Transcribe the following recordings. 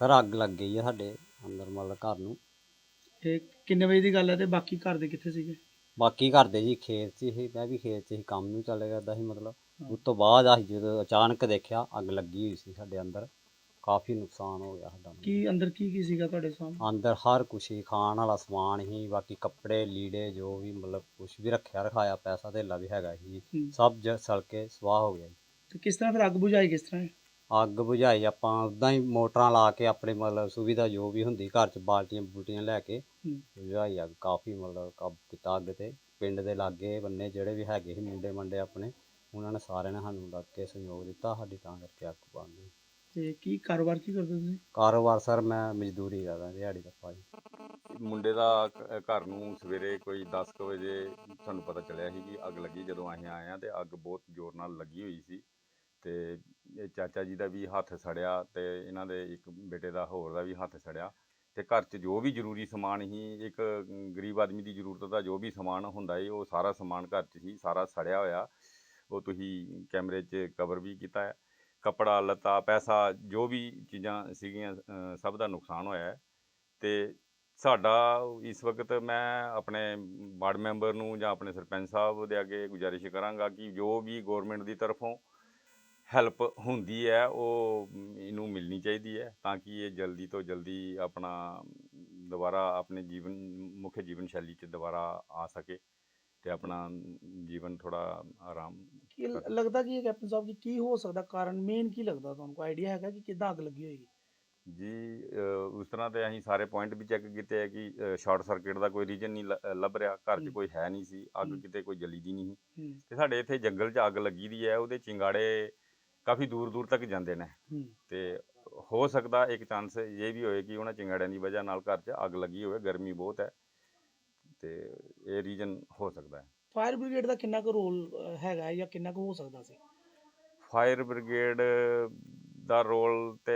Sir ਅੱਗ ਲੱਗ ਗਈ ਆ ਸਾਡੇ ਅੰਦਰ ਮਤਲਬ ਘਰ ਨੂੰ। ਇਹ ਕਿੰਨੇ ਵਜੇ ਦੀ ਗੱਲ ਹੈ ਤੇ ਬਾਕੀ ਘਰ ਦੇ ਕਿੱਥੇ ਸੀਗੇ? ਬਾਕੀ ਘਰ ਦੇ ਜੀ ਖੇਤ 'ਚ ਸੀ ਮੈਂ ਵੀ ਖੇਤ 'ਚ ਸੀ ਕੰਮ ਨੂੰ ਚੱਲੇ ਕਰਦਾ ਸੀ ਮਤਲਬ। ਉਸ ਤੋਂ ਬਾਅਦ ਅਸੀਂ ਜਦੋਂ ਅਚਾਨਕ ਦੇਖਿਆ ਅੱਗ ਲੱਗੀ ਹੋਈ ਸੀ ਸਾਡੇ ਅੰਦਰ ਕਾਫੀ ਨੁਕਸਾਨ ਹੋ ਗਿਆ ਸਾਡਾ। ਕੀ ਅੰਦਰ ਕੀ ਕੀ ਸੀਗਾ ਤੁਹਾਡੇ ਸਾਹਮਣੇ? ਅੰਦਰ ਹਰ ਕੁਛ ਹੀ ਖਾਣ ਵਾਲਾ ਸਮਾਨ ਹੀ ਬਾਕੀ ਕੱਪੜੇ ਲੀੜੇ ਜੋ ਵੀ ਮਤਲਬ ਕੁਛ ਵੀ ਰੱਖਿਆ ਰਖਾਇਆ ਪੈਸਾ ਧੇਲਾ ਵੀ ਹੈਗਾ ਸੀ ਹੂੰ। ਸਭ ਜ ਸੜ ਕੇ ਸਵਾਹ ਹੋ ਗਿਆ ਜੀ। ਤੇ ਕਿਸ ਤਰ੍ਹਾਂ ਫਿਰ ਅੱਗ ਬੁਝਾਈ ਕਿਸ ਤਰ੍ਹਾਂ? ਹੈ? ਅੱਗ ਬੁਝਾਈ ਆਪਾਂ ਉਦਾਂ ਹੀ ਮੋਟਰਾਂ ਲਾ ਕੇ ਆਪਣੇ ਮਤਲਬ ਸੁਵਿਧਾ ਜੋ ਵੀ ਹੁੰਦੀ ਘਰ 'ਚ ਬਾਲਟੀਆਂ ਬੂਟੀਆਂ ਲੈ ਕੇ। ਬੁਝਾਈ ਅੱਗ ਕਾਫੀ ਮਤਲਬ ਕਾਬੂ ਕੀਤਾ ਅੱਗ ਤੇ। ਪਿੰਡ ਦੇ ਲਾਗੇ ਬੰਨੇ ਜਿਹੜੇ ਵੀ ਹੈਗੇ ਸੀ ਮੁੰਡੇ ਮੰਡੇ ਆਪਣੇ ਉਹਨਾਂ ਨੇ ਸਾਰਿਆਂ ਨੇ ਸਾਨੂੰ ਲੱਗ ਕੇ ਸਹਿਯੋਗ ਦਿੱਤਾ ਸਾਡੀ ਤਾਂ ਕਰਕੇ ਅੱਗ ਬੰਦ ਹੋਈ ਤੇ ਕੀ ਕਾਰੋਬਾਰ ਕੀ ਕਰਦੇ ਤੁਸੀਂ? ਕਾਰੋਬਾਰ ਸਰ ਮੈਂ ਮਜ਼ਦੂਰੀ ਕਰਦਾ ਦਿਹਾੜੀ ਦਾ ਭਾਈ। ਮੁੰਡੇ ਦਾ ਘ- ਘਰ ਨੂੰ ਸਵੇਰੇ ਕੋਈ 10 ਕੁ ਵਜੇ ਸਾਨੂੰ ਪਤਾ ਚੱਲਿਆ ਸੀ ਕਿ ਅੱਗ ਲੱਗੀ ਜਦੋਂ ਅਸੀਂ ਆਏ ਆ ਤੇ ਅੱਗ ਬਹੁਤ ਜ਼ੋਰ ਨਾਲ ਲੱਗੀ ਹੋਈ ਸੀ। ਤੇ ਇਹ ਚਾਚਾ ਜੀ ਦਾ ਵੀ ਹੱਥ ਸੜਿਆ ਤੇ ਇਹਨਾਂ ਦੇ ਇੱਕ ਬੇਟੇ ਦਾ ਹੋਰ ਦਾ ਵੀ ਹੱਥ ਸੜਿਆ ਤੇ ਘਰ 'ਚ ਜੋ ਵੀ ਜ਼ਰੂਰੀ ਸਮਾਨ ਹੀ, ਇੱਕ ਗਰੀਬ ਆਦਮੀ ਦੀ ਜ਼ਰੂਰਤ ਦਾ ਜੋ ਵੀ ਸਮਾਨ ਹੁੰਦਾ ਏ, ਉਹ ਸਾਰਾ ਸਮਾਨ ਘਰ 'ਚ ਹੀ ਸਾਰਾ ਸੜਿਆ ਹੋਇਆ। ਉਹ ਤੁਸੀਂ ਕੈਮਰੇ 'ਚ ਕਵਰ ਵੀ ਕੀਤਾ ਹੈ। ਕੱਪੜਾ, ਲੱਤਾ, ਪੈਸਾ, ਜੋ ਵੀ ਚੀਜ਼ਾਂ ਸੀਗੀਆਂ ਸਭ ਦਾ ਨੁਕਸਾਨ ਹੋਇਆ ਹੈ। ਤੇ ਸਾਡਾ ਇਸ ਵਕਤ ਮੈਂ ਆਪਣੇ ਵਾਰਡ ਮੈਂਬਰ ਨੂੰ ਜਾਂ ਆਪਣੇ ਸਰਪੰਚ ਸਾਹਿਬ ਦੇ ਅੱਗੇ ਗੁਜ਼ਾਰਿਸ਼ ਕਰਾਂਗਾ ਕਿ ਜੋ ਵੀ ਗਵਰਨਮੈਂਟ ਦੀ ਤਰਫੋਂ ਹੈਲਪ ਹੁੰਦੀ ਹੈ ਉਹ ਇਹਨੂੰ ਮਿਲਣੀ ਚਾਹੀਦੀ ਹੈ ਤਾਂ ਕਿ ਇਹ ਜਲਦੀ ਤੋਂ ਜਲਦੀ ਆਪਣਾ ਦੁਬਾਰਾ ਆਪਣੇ ਜੀਵਨ ਮੁੱਖ ਜੀਵਨ ਸ਼ੈਲੀ 'ਚ ਦੁਬਾਰਾ ਆ ਸਕੇ ਤੇ ਆਪਣਾ ਜੀਵਨ ਥੋੜਾ ਆਰਾਮ ਕੀ ਲੱਗਦਾ ਕੀ ਹੈ ਕੈਪਟਨ ਸਾਹਿਬ ਕਿ ਕੀ ਹੋ ਸਕਦਾ? ਕਾਰਨ ਮੇਨ ਕੀ ਲੱਗਦਾ ਤੁਹਾਨੂੰ? ਕੋਈ ਆਈਡੀਆ ਹੈਗਾ ਕਿ ਕਿੱਦਾਂ ਅੱਗ ਲੱਗੀ ਹੋਏਗੀ? ਜੀ ਉਸ ਤਰ੍ਹਾਂ ਤੇ ਅਸੀਂ ਸਾਰੇ ਪੁਆਇੰਟ ਵੀ ਚੈੱਕ ਕੀਤੇ ਆ ਕਿ ਸ਼ਾਰਟ ਸਰਕਟ ਦਾ ਕੋਈ ਰੀਜਨ ਨਹੀਂ ਲੱਭ ਰਿਹਾ ਘਰ 'ਚ। ਕੋਈ ਹੈ ਨਹੀਂ ਸੀ ਅੱਗ। ਕਿਤੇ ਕੋਈ ਜਲੀ ਦੀ ਨਹੀਂ ਸੀ ਤੇ ਸਾਡੇ ਇੱਥੇ ਜੰਗਲ 'ਚ ਅੱਗ ਲੱਗੀ ਦੀ ਹੈ ਉਹਦੇ ਚਿੰਗਾੜੇ ਕਾਫੀ ਦੂਰ ਦੂਰ ਤੱਕ ਜਾਂਦੇ ਨੇ। ਤੇ ਹੋ ਸਕਦਾ ਇੱਕ ਚਾਂਸ ਇਹ ਵੀ ਹੋਏ ਕਿ ਉਹਨਾਂ ਚਿੰਗਾੜਿਆਂ ਦੀ ਵਜ੍ਹਾ ਨਾਲ ਘਰ 'ਚ ਅੱਗ ਲੱਗੀ ਹੋਵੇ ਗਰਮੀ ਬਹੁਤ ਹੈ। ਤੇ ਇਹ ਰੀਜਨ ਹੋ ਸਕਦਾ ਹੈ। ਫਾਇਰ ਬ੍ਰਿਗੇਡ ਦਾ ਕਿੰਨਾ ਕੁ ਰੋਲ ਹੈਗਾ ਜਾਂ ਕਿੰਨਾ ਕੁ ਹੋ ਸਕਦਾ ਸੀ? ਫਾਇਰ ਬ੍ਰਿਗੇਡ ਦਾ ਰੋਲ ਤੇ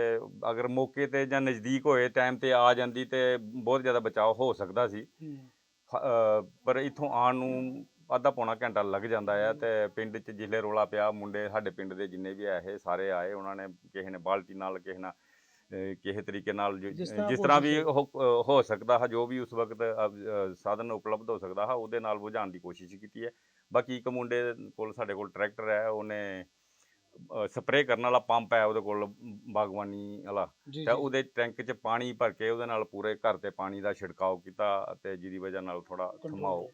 ਅਗਰ ਮੌਕੇ ਤੇ ਜਾਂ ਨਜ਼ਦੀਕ ਹੋਏ ਟਾਈਮ ਤੇ ਆ ਜਾਂਦੀ ਤੇ ਬਹੁਤ ਜ਼ਿਆਦਾ ਬਚਾਅ ਹੋ ਸਕਦਾ ਸੀ। ਪਰ ਇੱਥੋਂ ਆਉਣ ਨੂੰ ਅੱਧਾ ਪੌਣਾ ਘੰਟਾ ਲੱਗ ਜਾਂਦਾ ਆ ਤੇ ਪਿੰਡ 'ਚ ਜਿਲੇ ਰੋਲਾ ਪਿਆ ਮੁੰਡੇ ਸਾਡੇ ਪਿੰਡ ਦੇ ਜਿੰਨੇ ਵੀ ਆ ਇਹ ਸਾਰੇ ਆਏ ਉਹਨਾਂ ਨੇ ਕਿਸੇ ਨੇ ਬਾਲਟੀ ਨਾਲ ਕਿਸੇ ਨਾਲ ਕਿਸੇ ਤਰੀਕੇ ਨਾਲ ਜੋ- ਜਿਸ ਤਰ੍ਹਾਂ ਜਿਸ ਹੋ ਤਰ੍ਹਾਂ ਵੀ। ਹੋ ਹੋ ਸਕਦਾ ਹੈ ਜੋ ਵੀ ਉਸ ਵਕਤ ਸਾਧਨ ਉਪਲਬਧ ਹੋ ਸਕਦਾ ਹੈ ਉਹਦੇ ਨਾਲ ਬੁਝਾਉਣ ਦੀ ਕੋਸ਼ਿਸ਼ ਕੀਤੀ ਹੈ ਬਾਕੀ ਇੱਕ ਮੁੰਡੇ ਕੋਲ ਸਾਡੇ ਕੋਲ ਟਰੈਕਟਰ ਹੈ ਉਹਨੇ ਸਪਰੇਅ ਕਰਨ ਵਾਲਾ ਪੰਪ ਹੈ ਉਹਦੇ ਕੋਲ ਬਾਗਵਾਨੀ ਵਾਲਾ ਜੀ ਤਾਂ ਉਹਦੇ ਟੈਂਕ 'ਚ ਪਾਣੀ ਭਰ ਕੇ ਉਹਦੇ ਨਾਲ ਪੂਰੇ ਘਰ ਤੇ ਪਾਣੀ ਦਾ ਛਿੜਕਾਓ ਕੀਤਾ ਤੇ ਜਿਹਦੀ ਵਜ੍ਹਾ ਨਾਲ ਥੋੜਾ Control ਥਮਾਓ